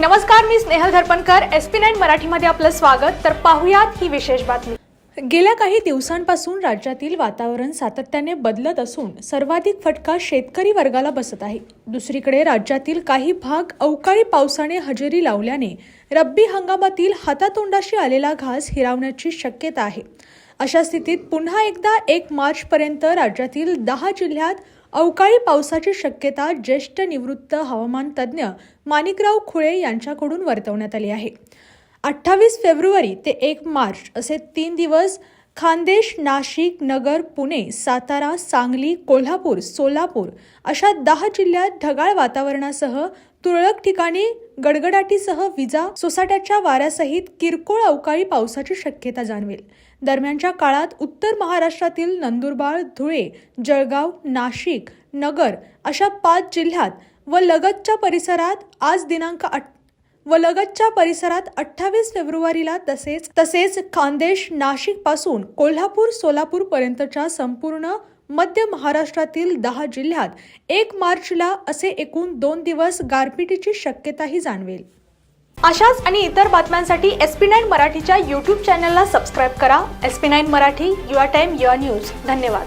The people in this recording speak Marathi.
नमस्कार मी Snehal Dharpankar. S P nine मराठीमध्ये आपलं स्वागत. तर पाहुयात ही विशेष बातमी. गेल्या काही दिवसांपासून राज्यातील वातावरण सातत्याने बदलत असून सर्वाधिक फटका शेतकरी वर्गाला बसत आहे. दुसरीकडे राज्यातील काही भाग अवकाळी पावसाने हजेरी लावल्याने रब्बी हंगामातील हातातोंडाशी आलेला घास हिरावण्याची शक्यता आहे. अशा स्थितीत पुन्हा एकदा एक मार्चपर्यंत राज्यातील दहा जिल्ह्यात अवकाळी पावसाची शक्यता ज्येष्ठ निवृत्त हवामान तज्ज्ञ माणिकराव खुळे यांच्याकडून वर्तवण्यात आली आहे. अठ्ठावीस फेब्रुवारी ते एक मार्च असे तीन दिवस खानदेश नाशिक नगर पुणे सातारा सांगली कोल्हापूर सोलापूर अशा दहा जिल्ह्यात ढगाळ वातावरणासह तुरळक ठिकाणी गडगडाटीसह विजा सोसाट्याच्या वाऱ्यासहित किरकोळ अवकाळी पावसाची शक्यता जाणवेल. दरम्यानच्या काळात उत्तर महाराष्ट्रातील नंदुरबार धुळे जळगाव नाशिक नगर अशा पाच जिल्ह्यात व लगतच्या परिसरात आज दिनांक आठ व लगतच्या परिसरात अठ्ठावीस फेब्रुवारीला तसेच तसेच खानदेश नाशिकपासून कोल्हापूर सोलापूर पर्यंतच्या संपूर्ण मध्य महाराष्ट्रातील दहा जिल्ह्यात एक मार्चला असे एकूण दोन दिवस गारपिटीची शक्यताही जाणवेल. अशाच आणि इतर बातम्यांसाठी एस पी नाईन मराठीच्या यूट्यूब चॅनलला सबस्क्राईब करा. S P nine Marathi your time your news. धन्यवाद.